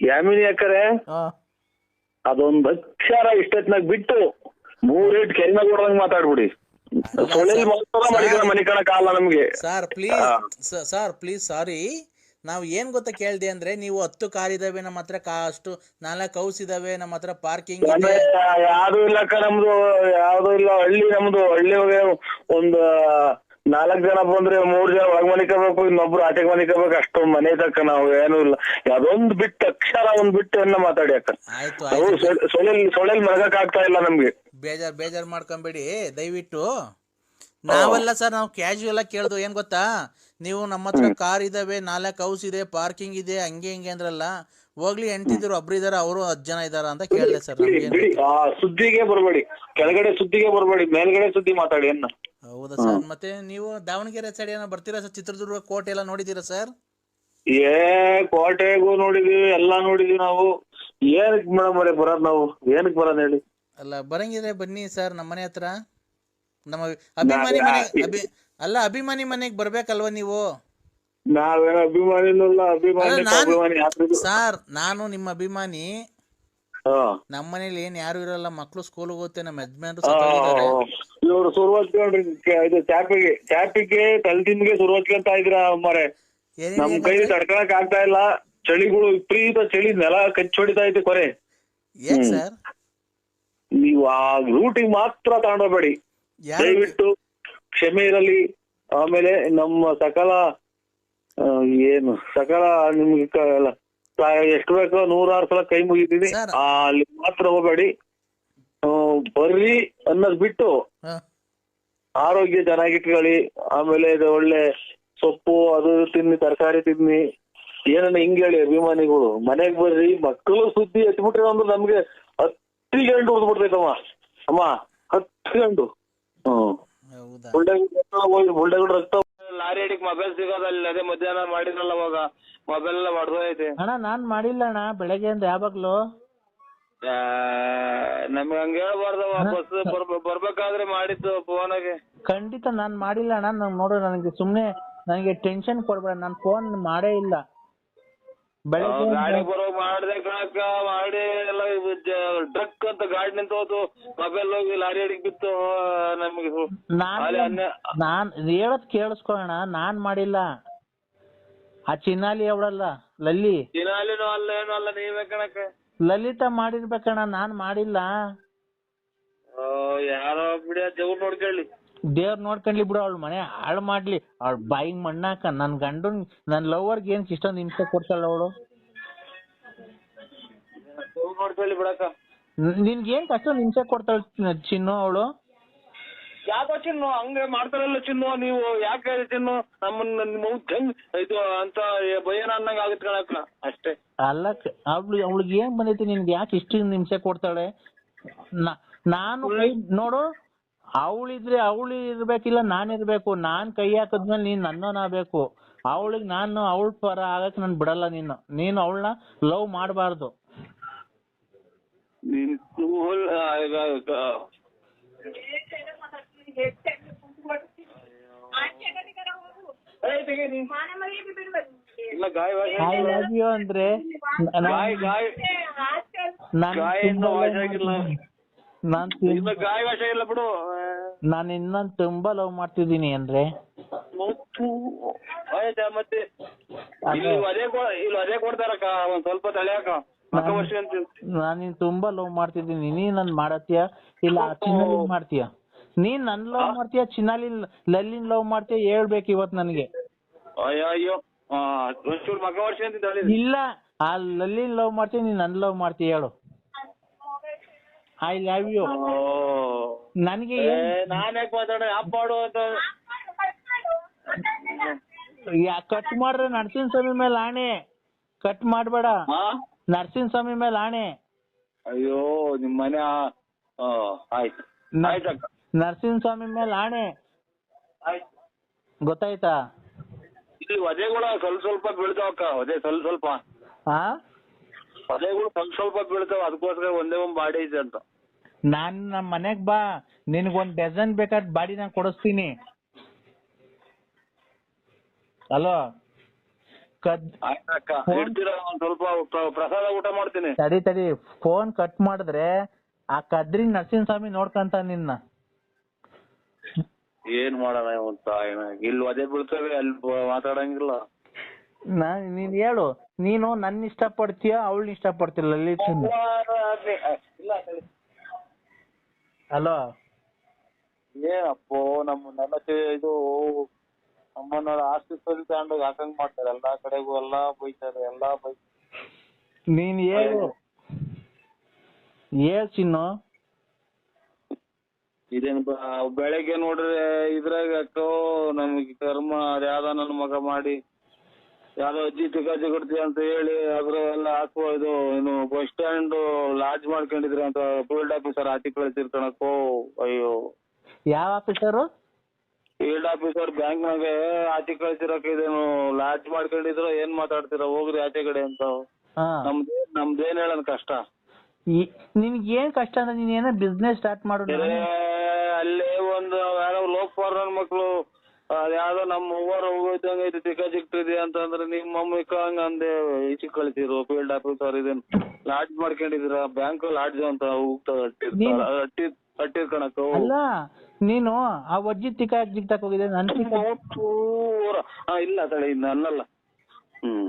S3: ಯಾಮಿನಿ ಯಾಕರೆ
S1: ಹಾ
S3: ಅದೊಂದ್ ಅಕ್ಷರ ಇಷ್ಟೊತ್ನಾಗ ಬಿಟ್ಟು ಮೂರೇಟ್ ಕೆರಿನ ಕೊಡದಂಗ್ ಮಾತಾಡ್ಬಿಡಿ. ಸೊಳ್ಳೆ ಮಾತ್ರ ಮಾಡಿದ್ರೆ ಮನೆ ಆಗಲ್ಲ ನಮ್ಗೆ.
S1: Sir please sir please sorry. ನಾವು ಏನ್ ಗೊತ್ತಾ ಕೇಳ್ದೆ ಅಂದ್ರೆ ನೀವು ಹತ್ತು ಕಾರ್ ಇದಾವೆ ನಮ್ಮ ಹತ್ರ ಅಷ್ಟು ನಾಲ್ಕು ಹೌಸ್ ಇದಾವೆ ನಮ್ಮ ಹತ್ರ ಪಾರ್ಕಿಂಗ್
S3: ಯಾವ್ದು ಇಲ್ಲಕ್ಕ ನಮ್ದು ಯಾವ್ದು ಇಲ್ಲ ಹಳ್ಳಿ ನಮ್ದು ಹಳ್ಳಿ ಒಂದ್ ನಾಲ್ಕ್ ಜನ ಬಂದ್ರೆ ಮೂರ್ ಜನ ಒಳಗ್ ಮನಿಕೋಬೇಕು ಇನ್ನೊಬ್ರು ಆಚೆಗ್ ಮನಿಕೋಬೇಕು ಅಷ್ಟೊಂದ್ ಮನೆ ತಕ್ಕ ನಾವು ಏನು ಇಲ್ಲ. ಅದೊಂದ್ ಬಿಟ್ಟು ಅಕ್ಷರ ಒಂದ್ ಬಿಟ್ಟು ಎಲ್ಲ ಮಾತಾಡಿ ಅಕ್ಕ
S1: ಆಯ್ತು
S3: ನಾವು
S1: ಆಯ್ತು.
S3: ಸೊಳ್ಳೆಲ್ ಮಲಗಕ್ ಆಗ್ತಾ ಇಲ್ಲ ನಮ್ಗೆ.
S1: ಬೇಜಾರ್ ಬೇಜಾರ್ ಮಾಡ್ಕೊಂಬೇಡಿ ದಯವಿಟ್ಟು. ನಾವೆಲ್ಲ ಸರ್ ನಾವು ಕ್ಯಾಶುಯಲ್ ಆಗಿ ಕೇಳ್ದು ಏನ್ ಗೊತ್ತಾ? ನೀವು ನಮ್ಮ ಹತ್ರ ಕಾರ್ ಇದಾವೆ ನಾಲ್ಕು ಹೌಸ್ ಇದೆ ಪಾರ್ಕಿಂಗ್ ಇದೆ ಹಂಗೆ ಹಿಂಗೆ ಅಂದ್ರಲ್ಲ ಹೋಗ್ಲಿ ಎಂಟಿದ್ರು ಒಬ್ರು ಇದಾರ ಅವರು ಹತ್ತು ಜನ ಇದಾರ ಅಂತ ಕೇಳಿದೆ ಸರ್
S3: ಬಿಡಿ
S1: ನಮ್ಗೆ
S3: ಬಿಡಿ ಆ ಸುದ್ದಿಗೆ ಬರ್ಬೇಡಿ. ಕೆಳಗಡೆ ಸುದ್ದಿಗೆ ಬರಬೇಡಿ ಮೇಲ್ಗಡೆ ಸುದ್ದಿ ಮಾತಾಡಿ ಅನ್ನ
S1: ಹೌದಾ ಸರ್? ಮತ್ತೆ ನೀವು ದಾವಣಗೆರೆ ಸೈಡ್ ಏನೋ ಬರ್ತೀರಾ ಸರ್? ಚಿತ್ರದುರ್ಗ ಕೋಟೆ ಎಲ್ಲ ನೋಡಿದ್ದೀರಾ ಸರ್?
S3: ಏ ಕೋಟೆಗೂ ನೋಡಿದೀವಿ ಎಲ್ಲಾ ನೋಡಿದೀವಿ ನಾವು. ಏನಕ್ ಮೇಡಮ್ ಅವರೇ ಬರೋದ್ ನಾವು? ಏನಕ್ ಬರೋದ್ ಹೇಳಿ?
S1: ಅಲ್ಲ ಬರಂಗಿದ್ರೆ ಬನ್ನಿ ಸರ್ ನಮ್ಮ ಮನೆ ಹತ್ರ. ನಮ್ಮ ಅಭಿಮಾನಿ ಮನೆ ಅಭಿ ಅಲ್ಲ ಅಭಿಮಾನಿ ಮನೆಗೆ ಬರ್ಬೇಕಲ್ವಾ ನೀವು?
S3: ನಾವೇನೋ ಅಭಿಮಾನಿನಲ್ಲ ಅಭಿಮಾನಿ ಅಭಿಮಾನಿ
S1: ಸರ್ ನಾನು ನಿಮ್ಮ ಅಭಿಮಾನಿ. ನಮ್ಮ ಮನೇಲಿ ಏನ್ ಯಾರು ಇರಲ್ಲ ಮಕ್ಳು ಸ್ಕೂಲ್ ಹೋಗುತ್ತೆ ನಮ್ಮ ಯಜಮಾನ್ರು ಸತ್ತೋಗಿದ್ದಾರೆ.
S3: ಇವ್ರು ಸುರು ಹಚ್ಕೊಂಡ್ರಿ ಕೆ- ಇದು ಚಾಪಿಗೆ ಚಾಪಿಗೆ ತಲೆದಿಂಬಿಗೆ ಸುರು ಹಚ್ಕೊಂತ ಇದ್ರ ಮರೆ
S1: ಏನೇನ್
S3: ನಮ್ ಕೈ ತಡ್ಕೊಳಕ್ ಆಗ್ತಾ ಇಲ್ಲ. ಚಳಿಗಳು ವಿಪರೀತ ಚಳಿ ನೆಲ ಕಚ್ಚೊಡಿತಾ ಐತೆ ಕೊರೆ
S1: ಏನ್ ಸರ್?
S3: ನೀವು ಆ ರೂಟಿಗೆ ಮಾತ್ರ ತಗೊಂಡೋಗ್ಬೇಡಿ.
S1: ಯಾರು
S3: ದಯವಿಟ್ಟು ಕ್ಷಮೆ ಇರಲಿ. ಆಮೇಲೆ ನಮ್ಮ ಸಕಲ ಆ, ಏನು ಸಕಲ ನಿಮ್ಗೆ ಕ- ಎಷ್ಟು ಬೇಕೋ ನೂರಾರು ಸಲ ಕೈ ಮುಗಿತೀನಿ
S1: ಸರ್.
S3: ಅಲ್ಲಿ ಮಾತ್ರ ಹೋಗಬೇಡಿ. ಬರ್ರಿ ಅನ್ನೋದ್ ಬಿಟ್ಟು
S1: ಹ,
S3: ಆರೋಗ್ಯ ಚೆನ್ನಾಗಿಟ್ಕೊಳ್ಳಿ ಆಮೇಲೆ ಇದು ಒಳ್ಳೆ ಸೊಪ್ಪು ಅದು ಇದು ತಿನ್ನಿ ತರಕಾರಿ ತಿನ್ನಿ. ಏನನ್ನ ಹಿಂಗ್ ಹೇಳಿ ಅಭಿಮಾನಿಗಳು. ಮನೆಗ್ ಬರ್ರಿ ಮಕ್ಕಳು ಸುದ್ದಿ ಎತ್ಬಿಟ್ರೆ ಅಂದ್ರೆ ನಮ್ಗೆ ಹತ್ತು ಗಂಟು ಬಿಡ್ತೈತಮ್ಮ ಅಮ್ಮ ಹತ್ತು ಗಂಟು ಹ್ಮ್.
S1: ಹೌದಾ?
S3: ರಕ್ತ
S4: ಅಡಿಗೆ ಮೊಬೈಲ್ ಸಿಗೋದಲ್ಲ ಅದೇ ಮಧ್ಯಾಹ್ನ ಮಾಡಿದ್ರಲ್ಲ ಅವಾಗ. ಮೊಬೈಲ್ ಎಲ್ಲ ಹೊಡೆದೋಯ್ತೆ
S1: ಅಣ್ಣ ನಾನ್ ಮಾಡಿಲ್ಲ ಅಣ್ಣ ಬೆಳಗ್ಗೆಯಿಂದ ಯಾವಾಗ್ಲೂ
S4: ನಮ್ಗೆ ಹಂಗ ಹೇಳ್ಬಾರ್ದು ಬಸ್ ಬರ್ಬ- ಬರ್ಬೇಕಾದ್ರೆ ಮಾಡಿದ್ದು ಫೋನಾಗೆ.
S1: ಖಂಡಿತ ನಾನ್ ಮಾಡಿಲ್ಲ ಅಣ್ಣ ನಂಗ್ ನೋಡು ನನಗೆ ಸುಮ್ನೆ ನನಗೆ ಟೆನ್ಷನ್ ಕೊಡ್ಬೇಡ ನಾನ್ ಫೋನ್ ಮಾಡೇ ಇಲ್ಲ.
S4: ಗಾಡಿ ಬರೋ ಮಾಡ್ದೆ ಕಣಕ್ಕ ಮಾಡಿ ಎಲ್ಲ ಡ್ರಕ್ ಅಂತ ಗಾಡಿ ನಿಂತೋದು ಮೊಬೈಲ್ ಹೋಗಿ ಲಾರಿ ಅಡಿಗೆ ಬಿತ್ತು ನಮ್ಗೆ
S1: ನಾನ್ ಹೇಳದ್ ಕೇಳಿಸ್ಕೊಳ್ಳೋಣ ನಾನ್ ಮಾಡಿಲ್ಲ. ಆ ಚಿನ್ನಾಲಿ ಅವಳಲ್ಲ ಲಲ್ಲಿ.
S4: ಚಿನ್ನಾಲಿನು ಅಲ್ಲ ಏನು ಅಲ್ಲ ನೀವೇ ಕಣಕ್ಕ.
S1: ಲಲಿತಾ ಮಾಡಿರ್ಬೇಕಣ್ಣ ನಾನ್ ಮಾಡಿಲ್ಲ.
S4: ಓ, ಯಾರೋ ಬಿಡಿ ದೇವ್ರು ನೋಡ್ಕೊಳ್ಳಿ.
S1: ದೇವ್ರ ನೋಡ್ಕೊಂಡ್ಲಿ ಬಿಡು ಅವ್ಳು ಮನೆ ಹಾಳು ಮಾಡ್ಲಿ. ಅವಳ ಬಾಯಿಗೆ ಮಣ್ಣಾಕ ನನ್ ಗಂಡನ್ ನನ್ ಲವರ್ಗೆ ಏನ್ ಇಷ್ಟೊಂದು ಹಿಂಸೆ ಕೊಡ್ತಾಳ ಅವಳು
S4: ನೋಡ್ಕೊಳ್ಳಿ ಬಿಡಕ್ಕ.
S1: ನಿನ್ಗೆ ಏನ್ ಅಷ್ಟೊಂದು ಹಿಂಸೆ ಕೊಡ್ತಾಳ ಚಿನ್ನು ಅವಳು?
S4: ಯಾಕೋ ಚಿನ್ನು? ಹಂಗೆ ಮಾಡ್ತಾರಲ್ಲ ಚಿನ್ನು ನೀವು ಯಾಕೆ ಚಿನ್ನು? ನಮ್ಮನ್ನ ನಿಮ್ಮ ಹೆಂಗ್ ಇದು ಅಂತ ಭಯನ ಅನ್ನಂಗ ಆಗುತ್ತೆ ಕಣಕ್ಕ. ಅಷ್ಟೇ.
S1: ಅಲ್ಲ ಅವಳು ಅವಳಿಗೆ ಏನ್ ಬಂದೈತಿ ನಿನ್ಗೆ ಯಾಕೆ ಇಷ್ಟು ಹಿಂಸೆ ಕೊಡ್ತಾಳೆ? ನಾನು ನೋಡು ಅವಳಿದ್ರೆ ಅವಳು ಇರ್ಬೇಕಿಲ್ಲ ನಾನ್ ಇರ್ಬೇಕು ನಾನ್ ಕೈ ಹಾಕಿದ್ಮೇಲೆ ನೀನ್ ನನ್ನವನಾಗಬೇಕು ಅವಳಿಗೆ ನಾನು ಅವಳ ಪರ ಆಗಕ್ ನಾನು ಬಿಡಲ್ಲ ನೀನು ನೀನು ಅವಳನ್ನ ಲವ್ ಮಾಡಬಾರ್ದು ಅಂದ್ರೆ ನಾನು
S4: ಇಲ್ಲ ಬಿಡು.
S1: ನಾನು ಇನ್ನೊಂದ್ ತುಂಬಾ ಲವ್ ಮಾಡ್ತಿದ್ದೀನಿ ಅಂದ್ರೆ.
S4: ಆಯ್ತಾ ಮತ್ತೆ? ಇಲ್ಲಿ ಅದೇ ಕೊ- ಇಲ್ಲಿ ಅದೇ ಕೊಡ್ತಾರಕ್ಕ ಒಂದ್ ಸ್ವಲ್ಪ
S1: ನಾನು ತುಂಬಾ ಲವ್ ಮಾಡ್ತಿದ್ದೀನಿ. ನೀನ್ ನನ್ ಮಾಡತ್ತೀಯ ಇಲ್ಲ ಚಿನ್ನಲಿನ್ ಮಾಡ್ತೀಯ? ನೀನ್ ನನ್ ಲವ್ ಮಾಡ್ತೀಯ? ಚಿನ್ನಲಿ ಲಲ್ಲಿನ್ ಲವ್ ಮಾಡ್ತೀಯ? ಹೇಳ್ಬೇಕು ಇವತ್ ನನಗೆ.
S4: ಅಯ್ಯೋ
S1: ಇಲ್ಲ ಆ ಲಲ್ಲಿನ್ ಲವ್ ಮಾಡ್ತೀಯ? ನೀನ್ ನನ್ ಲವ್ ಮಾಡ್ತೀಯ? ಹೇಳು. ಐ ಲವ್ ಯು ನನಗೆ
S4: ನಾನ್ ಯಾಕ ಮಾತಾಡ ಅಪ್ಪ ಮಾಡು ಅಂತ.
S1: ಕಟ್ ಮಾಡ್ರೆ ನರಸಿಂಹ ಸ್ವಾಮಿ ಮೇಲೆ ಆಣೆ. ಕಟ್ ಮಾಡಬೇಡ. ನರಸಿಂಹ ಸ್ವಾಮಿ ಮೇಲೆ ಆಣೆ.
S4: ಅಯ್ಯೋ ನಿಮ್ ಮನೆ ಆಯ್ತು.
S1: ನರಸಿಂಹ ಸ್ವಾಮಿ ಮೇಲೆ ಆಣೆ. ಗೊತ್ತಾಯ್ತಾ?
S4: ಇಲ್ಲಿ ವಧೆಗಳು ಸ್ವಲ್ಪ ಸ್ವಲ್ಪ ಬೀಳ್ತಾವಕ್ಕ. ವಧೆ ಸ್ವಲ್ಪ ಸ್ವಲ್ಪ. ವಧೆಗಳು ಸ್ವಲ್ಪ ಸ್ವಲ್ಪ ಬೀಳ್ತಾವ. ಅದಕ್ಕೋಸ್ಕರ ಒಂದೇ ಒಂದು ಬಾಡಿ ಐತೆ ಅಂತ.
S1: ನಾನ್ ನಮ್ ಮನೆಗ್ ಬಾ. ನಿನಗೊಂದ್ ಡಜನ್ ಬೇಕಾದ್ ಬಾಡಿ ನಾನು ಕೊಡಿಸ್ತೀನಿ. ಹಲೋ ಕದ್
S4: ಆಯ್ತಕ್ಕ ಇಡ್ತೀರಾ? ಒಂದ್ ಸ್ವಲ್ಪ ಪ್ರ- ಪ್ರಸಾದ ಊಟ ಮಾಡ್ತೀನಿ.
S1: ತಡಿ ತಡಿ. ಫೋನ್ ಕಟ್ ಮಾಡಿದ್ರೆ ಆ ಕದ್ರಿ ನರಸಿಂಹ ಸ್ವಾಮಿ ನೋಡ್ಕಂತ ನಿನ್ನ.
S4: ಏನ್ ಮಾಡೋಣ ಅಂತ ಇಲ್ಲಿ ಅದೇ ಬೀಳ್ತವೆ ಅಲ್ಲಿ ಬ- ಮಾತಾಡಂಗಿಲ್ಲ.
S1: ನಾ ನೀನ್ ಹೇಳು. ನೀನು ನನ್ನ ಇಷ್ಟ ಪಡ್ತೀಯ ಅವಳನ್ನ ಇಷ್ಟ ಪಡ್ತಿಲ್ಲ ಲಲಿತ್
S4: ಇಲ್ಲ ಸರಿ.
S1: ಏ
S4: ಏನಪ್ಪೋ ನಮ್ಮ ನನ್ನ ಇದು ನಮ್ಮನ್ನ ಆಸ್ತಿ ಸರಿ ತಗೊಂಡೋಗಿ ಹಾಕಂಗ್ ಮಾಡ್ತಾರೆ. ಎಲ್ಲಾ ಕಡೆಗೂ ಎಲ್ಲಾ ಬೈತಾರೆ ಎಲ್ಲಾ ಬೈ
S1: ನೀನ್ ಏನು ಏ ಚಿನ್ನು.
S4: ಇದೇನ್ ಬ- ಬೆಳಗ್ಗೆ ನೋಡ್ರೆ ಇದ್ರಾಗ ನಮ್ಗೆ ಕರ್ಮ ಅದ್ಯಾವ್ದೋ ನನ್ ಮಗ ಮಾಡಿ ಯಾವ್ದೋ ಅಜ್ಜಿ ತಿಗಾಜಿ ಕೊಡ್ತೀವಿ ಅಂತ ಹೇಳಿ ಅದ್ರ ಎಲ್ಲ ಹಾಕುವ ಇದು ಏನು ಬಸ್ ಸ್ಟ್ಯಾಂಡ್ ಲಾಡ್ಜ್ ಮಾಡ್ಕೊಂಡಿದ್ರಿ ಅಂತ ಫೀಲ್ಡ್ ಆಫೀಸರ್ ಆಚೆ ಕಳಿಸಿರ್ತಾನಕ್ಕೋ ಅಯ್ಯೋ.
S1: ಯಾವ ಆಫೀಸರ್
S4: ಫೀಲ್ಡ್ ಆಫೀಸರ್ ಬ್ಯಾಂಕ್ನಾಗ ಆಚೆ ಕಳಿಸಿರಕ್ ಇದೇನು ಲಾಡ್ಜ್ ಮಾಡ್ಕೊಂಡಿದ್ರು ಏನ್ ಮಾತಾಡ್ತೀರ ಹೋಗ್ರಿ ಆಚೆ ಕಡೆ ಅಂತ.
S1: ಹಾ.
S4: ನಮ್ದು ನಮ್ದೇನ್ ಹೇಳನ್ ಕಷ್ಟ.
S1: ಈ- ನಿನ್ಗ್ ಏನ್ ಕಷ್ಟ ಅಂದ್ರೆ ನೀನ್ ಏನೋ ಬಿಸ್ನೆಸ್ ಸ್ಟಾರ್ಟ್ ಮಾಡು
S4: ಬೇರೆ ಅಲ್ಲೇ ಒಂದು ಯಾರೋ ಲೋಕ್ ನನ್ ಮಕ್ಳು ಅದ್ಯಾವ್ದೋ ನಮ್ಮ ಓವರ್ ಹೋಗೋದಂಗ ಐತಿ ತಿಕ್ಕ ಸಿಕ್ತಿದೆ ಅಂತಂದ್ರೆ ನಿಮ್ಮ ಮಮ್ಮಿ ಹಂಗ ಅಂದೆ ಈಚೆ ಕಳಿಸಿರು ಫೀಲ್ಡ್ ಆಫೀಸರ್ ಇದನ್. ಲಾಡ್ಜ್ ಮಾಡ್ಕೊಂಡಿದ್ರ ಬ್ಯಾಂಕ್ ಲಾಡ್ಜ್ ಅಂತ
S1: ಹೋಗ್ತಿರ್ತಾರ
S4: ಅಟ್ಟಿ ಕಣಕ್ಕ
S1: ಅಲ್ಲ ನೀನು ಆ ವಜ್ಜಿ ತಿಕ್ಕ ಜಿಗ್ತಕ್ ಹೋಗಿದೆ ನನ್ ತಿಕ್ಕ
S4: ಇಲ್ಲ ತಡೆ ಇನ್ ನನ್ನಲ್ಲ ಹ್ಮ್.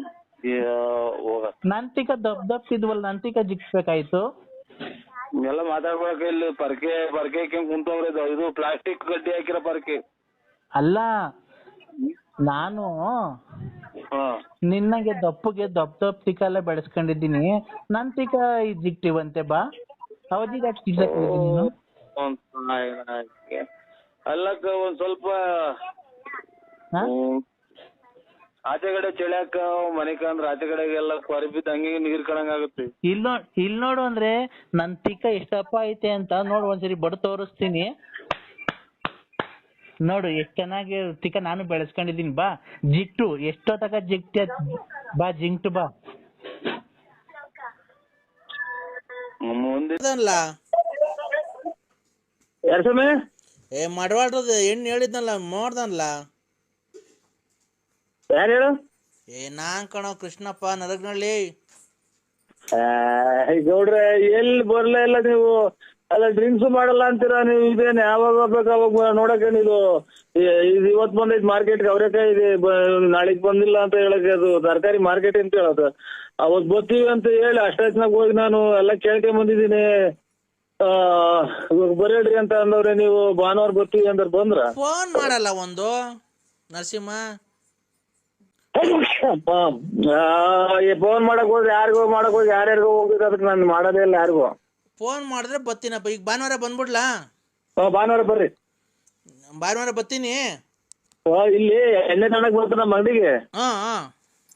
S4: ಹೋಗ.
S1: ನನ್ ತಿಕ್ಕ ದಪ್ ದಪ್ ಇದ್ವಲ್ಲ ನನ್ ತಿಕ್ಕ ಜಿಗ್ಸ್ಬೇಕಾಯ್ತು.
S4: ಎಲ್ಲ ಮಾತಾಡ್ಕೊಳಕ ಇಲ್ಲಿ ಪರ್ಕೆ ಪರ್ಕೆ ಕುಂತವ್ರೆ ಇದು- ಇದು ಪ್ಲಾಸ್ಟಿಕ್ ಗಡ್ಡಿ ಹಾಕಿರೋ ಪರ್ಕೆ.
S1: ಅಲ್ಲ ನಾನು ನಿನ್ನಗೆ ದಪ್ಪಗೆ ದಪ್ಪ ದಪ್ಪ ಟೀಕಾ ಎಲ್ಲ ಬೆಳೆಸ್ಕೊಂಡಿದ್ದೀನಿ. ನನ್ ಟೀಕಾ ಅಂತೆ ಬಾ. ಅವಧಿಗೆ ನೀನು?
S4: ಅಲ್ಲಕ್ಕ ಒಂದ್ ಸ್ವಲ್ಪ
S1: ಹಾ?
S4: ಆಚೆ ಕಡೆ ಚಳಿಯಾಕ ಮನೆ ಅಂದ್ರ ಆಚೆ ಕಡೆಗೆಲ್ಲ ಹಂಗೆ ನೀರ್ ಕಣಂಗ್ ಆಗುತ್ತೆ.
S1: ಇಲ್ ನೋಡ್ ಇಲ್ ನೋಡು ಅಂದ್ರೆ ನನ್ ತಿಕ್ಕ ಎಷ್ಟಪ್ಪ ಐತೆ ಅಂತ ನೋಡು ಒಂದ್ಸರಿ ಬಡ ತೋರಿಸ್ತೀನಿ. ನೋಡು ಎಷ್ಟ್ ಚೆನ್ನಾಗಿ ನಾನು ಬೆಳೆಸ್ಕೊಂಡಿದ್ದೀನಿ. ಬಾ ಜಿಟ್ಟು ಎಷ್ಟೋ ತಕ ಜಿಗ್ಟಿ ಬಾ ಜಿಂಕ್ಟು ಬಾ.
S4: ಮುಂದೆ
S5: ಅದನ್ಲ
S4: ಯಾರ್ ಸ್ವಾಮಿ?
S5: ಏ ಮಡವಾಡ್ರದ ಹೆಣ್ಣು ಹೇಳಿದ್ನಲ್ಲ ಮಾಡ್ದನ್ಲ
S4: ಯಾರು ಹೇಳು?
S5: ಏ ನಾನ್ ಕಣೋ ಕೃಷ್ಣಪ್ಪ ನರಗ್ನಳ್ಳಿ.
S4: ಗೌಡ್ರೆ ಎಲ್ಲಿ ಬರ್ಲೇ ಇಲ್ಲ ನೀವು? ಅಲ್ಲ ಡ್ರಿಂಕ್ಸ್ ಮಾಡಲ್ಲ ಅಂತೀರಾ ನೀವು? ಇದೇನ್ ಯಾವಾಗ ಬೇಕು ನೋಡಕ್ ನೋಡಕ್ಕೆ ಇದು ಇದು ಇವತ್ ಬಂದೈತಿ ಮಾರ್ಕೆಟ್ಗೆ ಅವ್ರೇಕಾಯಿ ಇದೆ ನಾಳೆಗ್ ಬಂದಿಲ್ಲ ಅಂತ ಹೇಳಕ್ಕೆ ಅದು ತರಕಾರಿ ಮಾರ್ಕೆಟ್ ಅಂತ ಹೇಳೋದು. ಅವತ್ ಬರ್ತೀವಿ ಅಂತ ಹೇಳಿ ಅಷ್ಟಾಚ್ನಾಗ ಹೋಗಿ ನಾನು ಎಲ್ಲ ಕೇಳ್ಕೊಂಡ್ ಬಂದಿದ್ದೀನಿ. ಬರೇಡ್ರಿ ಅಂತ ಅಂದವ್ರೆ ನೀವು ಭಾನುವಾರ ಬರ್ತೀವಿ ಅಂದ್ರೆ ಬಂದ್ರ?
S5: ಫೋನ್ ಮಾಡಲ್ಲ ಒಂದು ನರಸಿಂಹ.
S4: ಫೋನ್ ಮಾಡಕ್ ಹೋದ್ರೆ ಯಾರಿಗೋ ಮಾಡಕ್ ಹೋಗಿ ಯಾರ್ಯಾರಿಗೋ ಹೋಗ್ಬೇಕು ಅದಕ್ಕೆ ನಾನು ಮಾಡೋದೇ ಇಲ್ಲ ಯಾರಿಗೂ.
S5: ಫೋನ್ ಮಾಡಿದ್ರೆ ಬತ್ತೀನಪ್ಪ ಈಗ ಭಾನುವಾರ ಬಂದ್ಬಿಡ್ಲಾ?
S4: ಭಾನುವಾರ ಬರ್ರಿ.
S5: ಭಾನುವಾರ ಬತ್ತೀನಿ
S4: ಆ, ಇಲ್ಲಿ ಎಣ್ಣೆ ತನಕ ಬರ್ತಾರ ನಮ್ಮ ಅಂಗಡಿಗೆ.
S5: ಹಾ ಹಾ.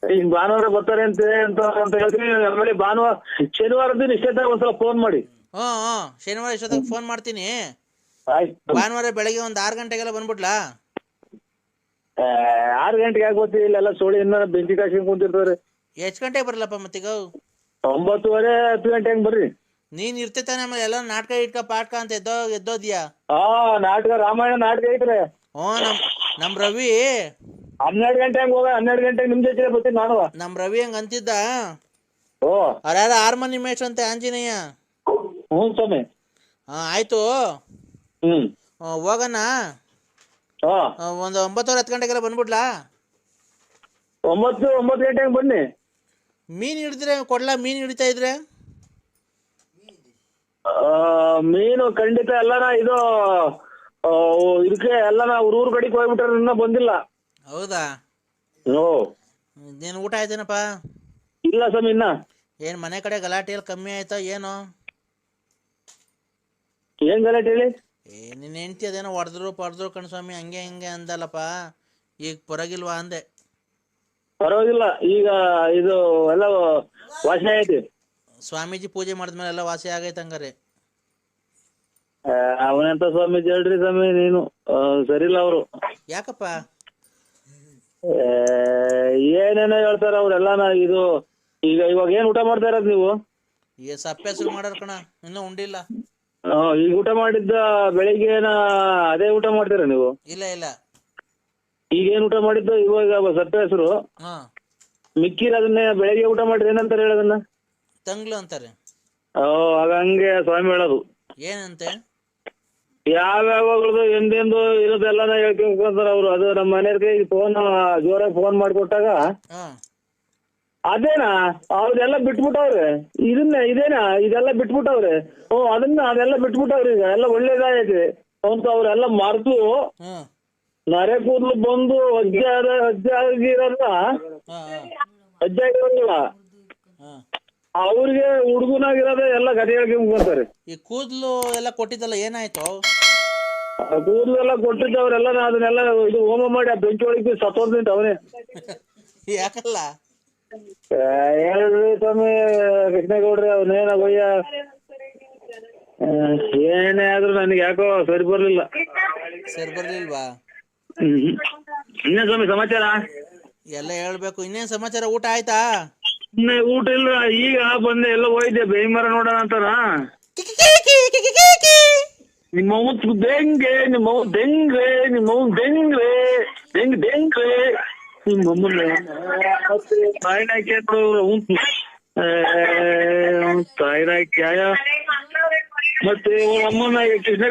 S4: ಈಗ ಭಾನುವಾರ ಬರ್ತಾರೆ ಅಂತ ಅಂತ ಅಂತ ಹೇಳ್ತೀನಿ. ಆಮೇಲೆ ಭಾನುವಾರ ಶನಿವಾರ ದಿನ ಇಷ್ಟ ಒಂದ್ಸಲ ಫೋನ್ ಮಾಡಿ.
S1: ಹ್ಞೂ ಹ್ಞೂ ಶನಿವಾರ ಇಷ್ಟೊತ್ತಿಗೆ ಫೋನ್ ಮಾಡ್ತೀನಿ.
S4: ಆಯ್ತು.
S1: ಭಾನುವಾರ ಬೆಳಗ್ಗೆ ಒಂದ್ ಆರ್ ಗಂಟೆಗೆಲ್ಲ ಬಂದ್ಬಿಡ್ಲಾ?
S4: ಆ, ಆರು ಗಂಟೆಗೆ ಆಗೋತಿ ಇಲ್ಲೆಲ್ಲ ಸೋಳಿ ಇನ್ನ ಬೆಂಕಿ ಕಾಸ್ಕೊಂಡ್ ಕುಂತಿರ್ತಾರೆ.
S1: ಎಷ್ಟು ಗಂಟೆಗೆ ಬರಲಪ್ಪ ಮತ್ತೀಗ?
S4: ಒಂಬತ್ತುವರೆ ಹತ್ತು ಗಂಟೆ ಹಂಗ್ ಬರ್ರಿ.
S1: ನೀನು ಇರ್ತೈತೆ ಆಮೇಲೆ ಎಲ್ಲ ನಾಟಕ ಇಟ್ಕ ಪಾಟ್ಕ ಅಂತ ಎದ್ದೋ ಎದ್ದೋದ್ಯಾ?
S4: ಹಾ ನಾಟಕ ರಾಮಾಯಣ ನಾಟಕ ಐತ್ರಿ.
S1: ಹ್ಞೂ ನಮ್ ರವಿ.
S4: ಹನ್ನೆರಡು ಗಂಟೆ ಹಂಗ ಹೋಗ ಹನ್ನೆರಡು ಗಂಟೆಗೆ ನಿಮ್ ಜೊತೆ ಬರ್ತೀನಿ ನಾನು.
S1: ನಮ್ಮ ರವಿ ಹಂಗ ಅಂತಿದ್ದ?
S4: ಓ.
S1: ಅವ್ರ್ಯಾರ ಆರ್ಮನಿ ಮೇಷ್ ಅಂತ ಆಂಜನೇಯ?
S4: ಹ್ಞೂ ಸ್ವಾಮಿ.
S1: ಹಾ ಆಯಿತು.
S4: ಹ್ಮ್.
S1: ಹೋಗೋಣ
S4: ಹಾ.
S1: ಆ, ಒಂದು ಒಂಬತ್ತುವರೆ ಹತ್ತು ಗಂಟೆಗೆಲ್ಲ ಬಂದ್ಬಿಡ್ಲಾ?
S4: ಒಂಬತ್ತು ಒಂಬತ್ತು ಗಂಟೆ ಹಂಗ್ ಬನ್ನಿ.
S1: ಮೀನ್ ಹಿಡಿದ್ರೆ ಕೊಡ್ಲಾ ಮೀನ್ ಹಿಡಿತಾ ಇದ್ರೆ?
S4: ಮೀನು ಖಂಡಿತ ಎಲ್ಲಾನ ಇದು ಆ, ಇದಕ್ಕೆ ಎಲ್ಲನ ಊರ್ ಕಡೆಗೆ ಹೋಗ್ಬಿಟ್ರೆ ಇನ್ನ ಬಂದಿಲ್ಲ.
S1: ಹೌದಾ?
S4: ಓ
S1: ನೀನು ಊಟ ಆಯ್ತೇನಪ್ಪ?
S4: ಇಲ್ಲ ಸ್ವಾಮಿ ಇನ್ನ.
S1: ಏನು ಮನೆ ಕಡೆ ಗಲಾಟೆಯಲ್ಲಿ ಕಮ್ಮಿ ಆಯ್ತಾ ಏನು?
S4: ಏನ್ ಗಲಾಟೆ ಹೇಳಿ?
S1: ಏ ನಿನ್ನ ಹೆಂಡ್ತಿ ಅದೇನೋ ಹೊಡೆದ್ರು ಪಡೆದ್ರು ಕಣ್ಸ್ವಾಮಿ ಹಂಗೆ ಹಿಂಗೆ ಅಂದಲ್ಲಪ್ಪ. ಈಗ ಪರವಾಗಿಲ್ವಾ ಅಂದೆ.
S4: ಪರವಾಗಿಲ್ಲ ಈಗ ಇದು ಎಲ್ಲ ವಾಸನೆ ಐತಿ
S1: ಸ್ವಾಮೀಜಿ ಪೂಜೆ ಮಾಡಿದ್ಮೇಲೆ ಎಲ್ಲ ವಾಸಿ ಆಗೈತೆ ಹಂಗಾರೆ.
S4: ಅವನಂತ ಸ್ವಾಮೀಜಿ ಹೇಳ್ರಿ ಸ್ವಾಮಿ ನೀನು ಆ, ಸರಿಲ್ಲ ಅವರು.
S1: ಯಾಕಪ್ಪ?
S4: ಏನೇನೋ ಹೇಳ್ತಾರ ಅವ್ರೆಲ್ಲಾನ ಇದು ಈಗ ಇವಾಗ ಏನ್ ಊಟ ಮಾಡ್ತಾ ಇರೋದ್ ನೀವು?
S1: ಏ ಸಪ್ಪೆ ಹೆಸರು ಮಾಡೋರ್ ಕಣ ಇನ್ನೂ ಉಂಡಿಲ್ಲ.
S4: ಆ, ಈಗ ಊಟ ಮಾಡಿದ್ದ ಬೆಳಿಗ್ಗೆನ ಅದೇ ಊಟ ಮಾಡ್ತೀರಾ ನೀವು?
S1: ಇಲ್ಲ ಇಲ್ಲ.
S4: ಈಗ ಏನ್ ಊಟ ಮಾಡಿದ್ದು? ಇವಾಗ ಸತ್ತ ಹೆಸರು.
S1: ಹಾಂ.
S4: ಮಿಕ್ಕಿರ ಅದನ್ನೇ ಬೆಳಿಗ್ಗೆ ಊಟ ಮಾಡಿದ್ರೆ ಏನಂತಾರೆ ಹೇಳೋದನ್ನ?
S1: ತಂಗ್ಳು ಅಂತಾರೆ.
S4: ಹಂಗೆ ಸ್ವಾಮಿ ಹೇಳೋದು.
S1: ಏನಂತೆ?
S4: ಯಾವ್ಯಾವಾಗ್ಲದು ಎಂದೆಂದು ಇರೋದೆಲ್ಲ ಹೇಳ್ಕೊಂಡ್ತಾರ ಅವ್ರು. ಅದು ನಮ್ಮ ಮನೆಯವ್ರಿಗೆ ಫೋನ್ ಜೋರಾಗಿ ಫೋನ್ ಮಾಡಿಕೊಟ್ಟಾಗ ಅದೇನಾ? ಅವ್ರೆಲ್ಲ ಬಿಟ್ಬಿಟ್ಟವ್ರೆ. ಇದನ್ನ ಇದೇನಾ? ಇದೆಲ್ಲ ಬಿಟ್ಬಿಟ್ಟವ್ರೆ. ಓ ಅದನ್ನ ಅದೆಲ್ಲ ಬಿಟ್ಬಿಟ್ಟವ್ರೆ ಈಗ. ಎಲ್ಲ ಒಳ್ಳೇದಾಗೈತೆ ಅಂತ ಅವ್ರೆಲ್ಲ ಮರ್ತು ನರೇ ಕೂದಲು ಬಂದು ಅಜ್ಜ ಅಜ್ಜ ಆಗಿರಲ್ಲ ಅಜ್ಜ ಆಗಿರಲ್ಲ
S1: ಹಾಂ
S4: ಅವ್ರಿಗೆ ಹುಡುಗನಾಗಿರೋದೇ ಎಲ್ಲ ಗದೆಯೊಳಗೆ ಬರ್ತಾರೆ
S1: ಈ ಕೂದಲು ಎಲ್ಲ ಕೊಟ್ಟಿದ್ದಲ್ಲ ಏನಾಯ್ತು?
S4: ಆ ಕೊಟ್ಟಿದ್ದ ಕೊಟ್ಟಿದ್ದವ್ರೆಲ್ಲ ಅದನ್ನೆಲ್ಲ ಇದು ಹೋಮ ಮಾಡಿ ಆ ಬೆಂಕಿ ಒಳಗೆ ಸತ್ತೋದ್ ನಿಂತ ಅವನೇ.
S1: ಯಾಕಲ್ಲ?
S4: ಹೇಳ್ರಿ ಸ್ವಾಮಿ ಕೃಷ್ಣೇಗೌಡ್ರಿ ಅವನೇನ ಗೊಯ್ಯ ಆ, ಏನೇ ಆದ್ರೂ ನನಗೆ ಯಾಕೋ ಸರಿ ಬರ್ಲಿಲ್ಲ.
S1: ಸರಿ ಬರ್ಲಿಲ್ವಾ?
S4: ಹ್ಮ್ ಇನ್ನೇ ಸ್ವಾಮಿ ಸಮಾಚಾರ?
S1: ಎಲ್ಲ ಹೇಳ್ಬೇಕು. ಇನ್ನೇನ್ ಸಮಾಚಾರ? ಊಟ ಆಯ್ತಾ?
S4: ಊಟ ಇಲ್ಲ, ಈಗ ಬಂದೆ, ಎಲ್ಲ ಹೋಯ್ದೆ, ಬೇಯ್ಮರ ನೋಡೋಣ ಅಂತಾರ? ನಿಮ್ಮ ಅವ್ವ ದೆಂಗೆ ನಿಮ್ಮ ಅವ್ವ ದೆಂಗ್ರೆ ನಿಮ್ಮ ಅವ್ವ ದೆಂಗ್ರೆ ದೆಂಗ್ ದೆಂಗ್ರೆ ನಿಮ್ಮ ಅಮ್ಮನ ತಾಯಿನ ಹಾಕಿ ತಾಯಿನ ಮತ್ತೆ ಅಮ್ಮನ ಕೃಷ್ಣ